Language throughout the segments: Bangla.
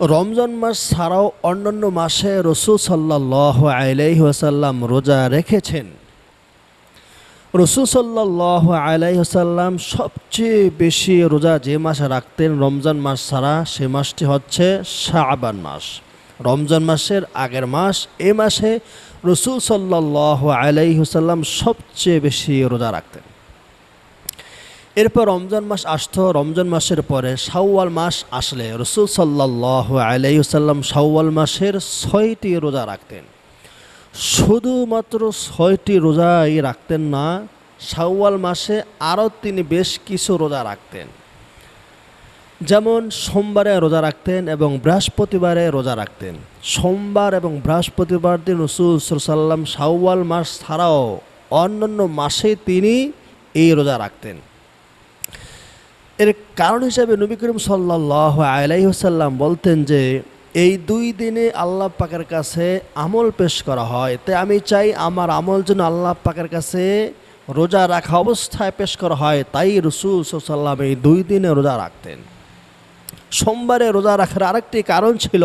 রমজান মাস ছাড়াও অন্যান্য মাসে রসুল সাল্লাহ আলাইসাল্লাম রোজা রেখেছেন। রসুল সাল্লাহ আলাইসাল্লাম সবচেয়ে বেশি রোজা যে মাসে রাখতেন রমজান মাস ছাড়া, সে মাসটি হচ্ছে শাবান মাস। রমজান মাসের আগের মাস, এ মাসে রসুল সাল্লাহ আলাইসাল্লাম সবচেয়ে বেশি রোজা রাখতেন। এরপর রমজান মাস আসতো, রমজান মাসের পরে শাওয়াল মাস আসলে রসুল সাল্লাহ আলাইসাল্লাম শাওয়াল মাসের ছয়টি রোজা রাখতেন। শুধুমাত্র ছয়টি রোজাই রাখতেন না, শাওয়াল মাসে আরও তিনি বেশ কিছু রোজা রাখতেন। যেমন সোমবারে রোজা রাখতেন এবং বৃহস্পতিবারে রোজা রাখতেন। সোমবার এবং বৃহস্পতিবার দিন রসুল সাল্লাম শাওয়াল মাস ছাড়াও অন্যান্য মাসে তিনি এই রোজা রাখতেন। এর কারণ হিসাবে নবী করিম সাল্লাহ আলাইসাল্লাম বলতেন যে, এই দুই দিনে আল্লাহ পাকের কাছে আমল পেশ করা হয়। তাই আমি চাই আমার আমল যেন আল্লাহ পাকের কাছে রোজা রাখা অবস্থায় পেশ করা হয়। তাই রসুল সাল্লাম এই দুই দিনে রোজা রাখতেন। সোমবারে রোজা রাখার আরেকটি কারণ ছিল,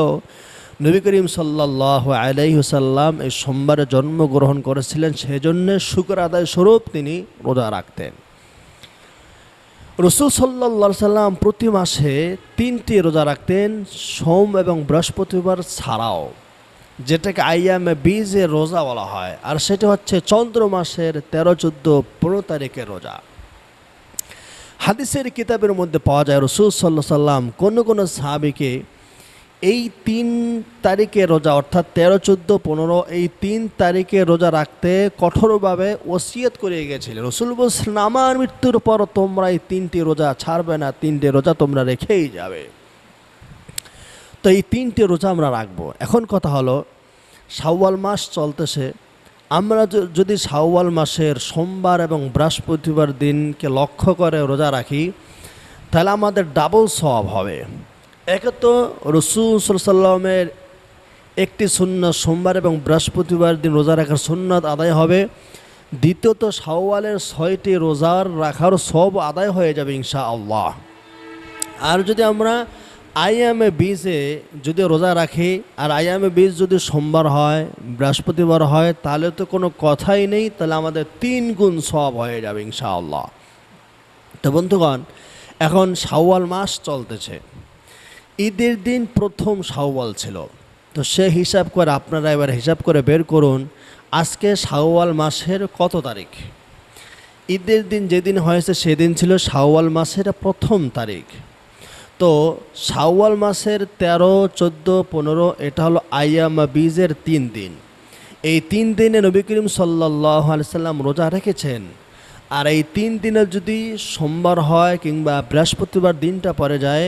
নবী করিম সাল্লাহ আলাইসাল্লাম এই সোমবারে জন্মগ্রহণ করেছিলেন। সেজন্য শুক্র আদায় স্বরূপ তিনি রোজা রাখতেন। রসুল সাল্লা সাল্লাম প্রতি মাসে তিনটি রোজা রাখতেন, সোম এবং বৃহস্পতিবার ছাড়াও, যেটাকে আইয়ামে বীজে রোজা বলা হয়, আর সেটা হচ্ছে চন্দ্র মাসের তেরো চোদ্দ পনেরো তারিখের রোজা। হাদিসের কিতাবের মধ্যে পাওয়া যায়, রসুল সাল্লাহ সাল্লাম কোনো কোনো সাহাবিকে এই তিন তারিখে রোজা, অর্থাৎ তেরো, চোদ্দ, পনেরো, এই তিন তারিখে রোজা রাখতে কঠোরভাবে ওসিয়ত করে গেছিলেন রসুল আমার মৃত্যুর পর তোমরা এই তিনটি রোজা ছাড়বে না, তিনটে রোজা তোমরা রেখেই যাবে। তো এই তিনটে রোজা আমরা রাখব। এখন কথা হলো, শাওয়াল মাস চলতেছে। আমরা যদি শাওয়াল মাসের সোমবার এবং বৃহস্পতিবার দিনকে লক্ষ্য করে রোজা রাখি, তাহলে আমাদের ডাবল সব হবে। একে তো রসুল সাল্লামের একটি সুন্নত সোমবার এবং বৃহস্পতিবার দিন রোজা রাখার সুন্নত আদায় হবে। দ্বিতীয়ত শাওয়ালের ছয়টি রোজার রাখার সব আদায় হয়ে যাবে ইনশা আল্লাহ আর যদি আমরা আইএমএ বীজে যদি রোজা রাখি, আর আইএমএ বীজ যদি সোমবার হয়, বৃহস্পতিবার হয়, তাহলে তো কোনো কথাই নেই, তাহলে আমাদের তিন গুণ সব হয়ে যাবে ইনশা আল্লাহ তো বন্ধুগণ, এখন শাওয়াল মাস চলতেছে। ঈদের দিন প্রথম শাওয়াল ছিল। তো সে হিসাব করে আপনারা এবার হিসাব করে বের করুন, আজকে শাওয়াল মাসের কত তারিখ? ঈদের দিন যেদিন হয়েছে সেদিন ছিল শাওয়াল মাসের প্রথম তারিখ। তো শাওয়াল মাসের তেরো, চোদ্দ, পনেরো, এটা হলো আয়ামা বীজের তিন দিন। এই তিন দিনে নবী করিম সাল্লাহ সাল্লাম রোজা রেখেছেন। আর এই তিন দিনে যদি সোমবার হয় কিংবা বৃহস্পতিবার দিনটা পরে যায়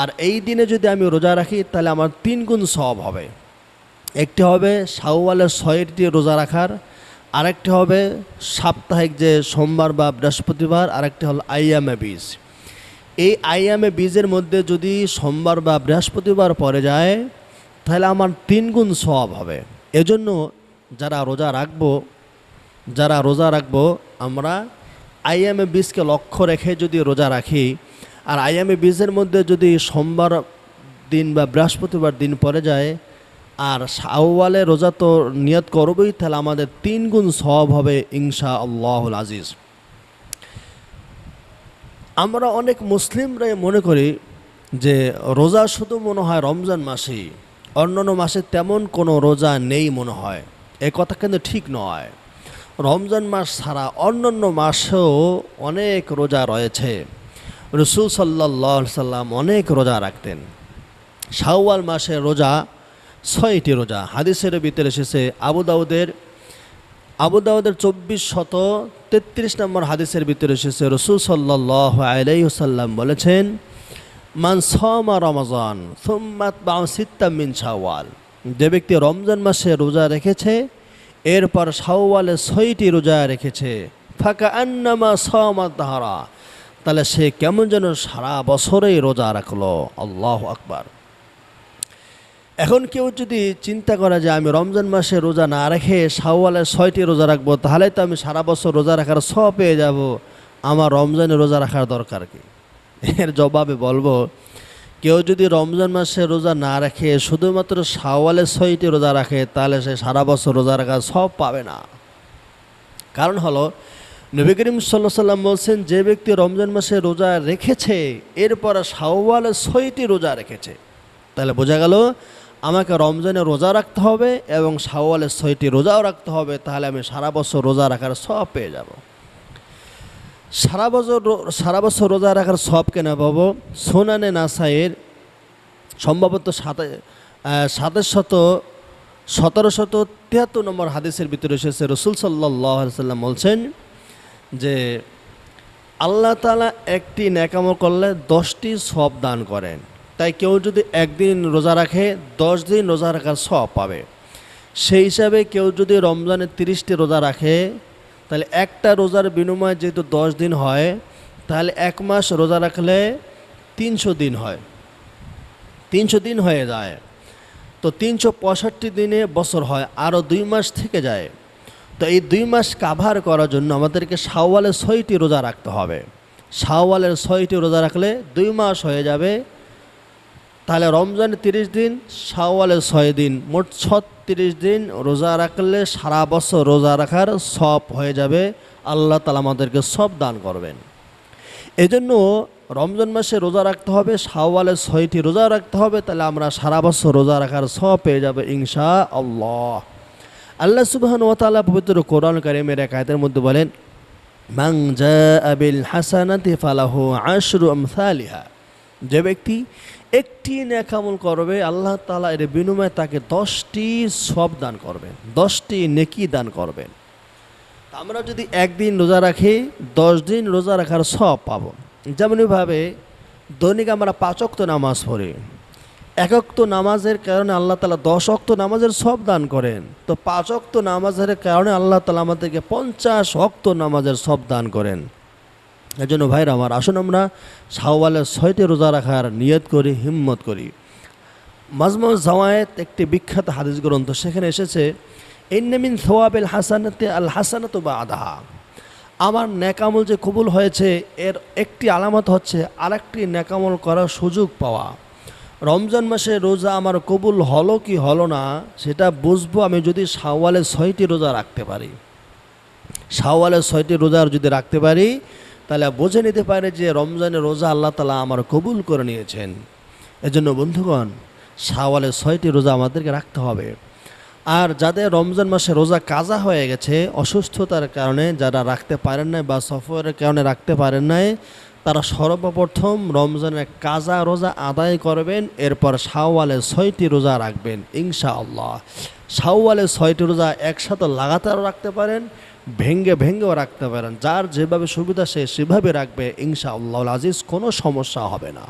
আর এই দিনে যদি আমি রোজা রাখি, তাহলে আমার তিন গুণ সব হবে। একটি হবে শাওয়ালের ছয়টি রোজা রাখার, আরেকটি হবে সাপ্তাহিক যে সোমবার বা বৃহস্পতিবার, আরেকটি হল আইয়ামে বীজ। এই আইয়ামে বীজের মধ্যে যদি সোমবার বা বৃহস্পতিবার পরে যায়, তাহলে আমার তিন গুণ সব হবে। এজন্য যারা রোজা রাখব, যারা রোজা রাখব, আমরা আইএমএ বীজকে লক্ষ্য রেখে যদি রোজা রাখি আর আইএমএ বীজের মধ্যে যদি সোমবার দিন বা বৃহস্পতিবার দিন পরে যায়, আর শাওয়ালে রোজা তো নিয়ত করবই, তাহলে আমাদের তিন গুণ সব হবে ইনশা আল্লাহুল আজিজ। আমরা অনেক মুসলিমরাই মনে করি যে রোজা শুধু মনে হয় রমজান মাসেই, অন্যান্য মাসে তেমন কোনো রোজা নেই মনে হয়। এ কথা কিন্তু ঠিক নয়। রমজান মাস ছাড়া অন্যান্য মাসেও অনেক রোজা রয়েছে। রসুল সাল্লাহ সাল্লাম অনেক রোজা রাখতেন। শাওয়াল মাসের রোজা ছয়টি রোজা। হাদিসের ভিতরে এসেছে আবু দাউদের আবু দাউদের চব্বিশ শত তেত্রিশ নম্বর হাদিসের ভিতরে এসেছে, রসুল সাল্লাহ আলাইসাল্লাম বলেছেন, মান সমা রমজান সোম্মাত বা সিত্তামিন শাওয়াল। যে ব্যক্তি রমজান মাসে রোজা রেখেছে, এরপর শাওয়ালে ছয়টি রোজা রেখেছে। ফাঁকা আন্নামা সমাত ধারা তাহলে সে কেমন যেন সারা বছরেই রোজা রাখল। আল্লাহ আকবার। এখন কেউ যদি চিন্তা করে যে আমি রমজান মাসে রোজা না রেখে শাওয়ালে ছয়টি রোজা রাখব, তাহলে তো আমি সারা বছর রোজা রাখার স পেয়ে যাব। আমার রমজানে রোজা রাখার দরকার কি? এর জবাবে বলব, কেউ যদি রমজান মাসে রোজা না রাখে শুধুমাত্র শাওয়ালের ছয়টি রোজা রাখে, তাহলে সে সারা বছর রোজা রাখা সব পাবে না। কারণ হলো নবী করিম সাল্লাহ সাল্লাম বলছেন, যে ব্যক্তি রমজান মাসে রোজা রেখেছে, এরপর শাওয়ালের ছয়টি রোজা রেখেছে। তাহলে বোঝা গেল, আমাকে রমজানে রোজা রাখতে হবে এবং শাওয়ালের ছয়টি রোজাও রাখতে হবে, তাহলে আমি সারা বছর রোজা রাখার সব পেয়ে যাব। সারা বছর সারা বছর রোজা রাখার সব কেন পাবো? সোনানে নাসাইয়ের সম্ভবত সাতে সাতের শত, সতেরো শত তিয়াত্তর নম্বর হাদিসের ভিতরে এসেছে, রসুল সাল্লাহ সাল্লাম বলছেন যে আল্লাহ তালা একটি ন্যাকামল করলে দশটি সব দান করেন। তাই কেউ যদি একদিন রোজা রাখে, দশ দিন রোজা রাখার সব পাবে। সেই হিসাবে কেউ যদি রমজানের তিরিশটি রোজা রাখে, তাহলে একটা রোজার বিনিময়ে যেহেতু দশ দিন হয়, তাহলে এক মাস রোজা রাখলে তিনশো দিন হয়। তিনশো দিন হয়ে যায়। তো তিনশো পঁয়ষট্টি দিনে বছর হয়, আরও দুই মাস থেকে যায়। তো এই দুই মাস কাভার করার জন্য আমাদেরকে শাওয়ালের ছয়টি রোজা রাখতে হবে। শাওয়ালের ছয়টি রোজা রাখলে দুই মাস হয়ে যাবে। তাহলে রমজানের তিরিশ দিন, শাওয়ালের ছয় দিন, মোট ছত্রিশ দিন রোজা রাখলে সারা বছর রোজা রাখার সব হয়ে যাবে। আল্লাহ তালা আমাদেরকে সব দান করবেন। এজন্য রমজান মাসে রোজা রাখতে হবে, শাওয়ালের ছয়টি রোজা রাখতে হবে, তাহলে আমরা সারা বছর রোজা রাখার সব পেয়ে যাবে ইনশা আল্লাহ আল্লাহ সুবহান তাআলা পবিত্র কোরআন কারিমের এক আয়াতের মধ্যে বলেন, মান জাআ বিল হাসানাতি ফালাহু আশরু আমসালিহা। যে ব্যক্তি একটি নেকামল করবে, আল্লাহ তালা এর বিনিময়ে তাকে দশটি সব দান করবেন দশটি নেকি দান করবেন আমরা যদি একদিন রোজা রাখি, দশ দিন রোজা রাখার সব পাবো। যেমনইভাবে দৈনিক আমরা পাঁচ অক্ত নামাজ পড়ি। এক অক্ত নামাজের কারণে আল্লাহ তালা দশ অক্ত নামাজের সব দান করেন। তো পাঁচ অক্ত নামাজের কারণে আল্লাহ তালা আমাদেরকে পঞ্চাশ অক্ত নামাজের সব দান করেন। এই জন্য ভাইরা আমার, আসুন আমরা শাহওয়ালের ছয়টি রোজা রাখার নিয়ত করি, হিম্মত করি। মাজমুল জাওয়ায়েত একটি বিখ্যাত হাদিস গ্রন্থ, সেখানে এসেছে ইন্নামিন সোয়াবেল হাসানাতে আল হাসানাত বা আদাহা আমার ন্যাকামল যে কবুল হয়েছে, এর একটি আলামত হচ্ছে, আরেকটি ন্যাকামল করার সুযোগ পাওয়া। রমজান মাসে রোজা আমার কবুল হলো কি হলো না, সেটা বুঝব আমি যদি শাওয়ালের ছয়টি রোজা রাখতে পারি। শাওয়ালের ছয়টি রোজা যদি রাখতে পারি, তাহলে বুঝে নিতে পারে যে রমজানের রোজা আল্লাহ তালা আমার কবুল করে নিয়েছেন। এজন্য বন্ধুগণ শাওয়ালের ছয়টি রোজা আমাদেরকে রাখতে হবে। আর যাদের রমজান মাসে রোজা কাজা হয়ে গেছে, অসুস্থতার কারণে যারা রাখতে পারেন নাই বা সফরের কারণে রাখতে পারেন নাই তারা সর্বপ্রথম রমজানের কাজা রোজা আদায় করবেন, এরপর শাওয়ালের ছয়টি রোজা রাখবেন ইনশা আল্লাহ শাওয়ালের ছয়টি রোজা একসাথে লাগাতার রাখতে পারেন, ভেঙ্গে ভেঙ্গেও রাখতে পারেন। যার যেভাবে সুবিধা সে সেভাবে রাখবে ইনশা আল্লাহ আজিজ কোনো সমস্যা হবে না।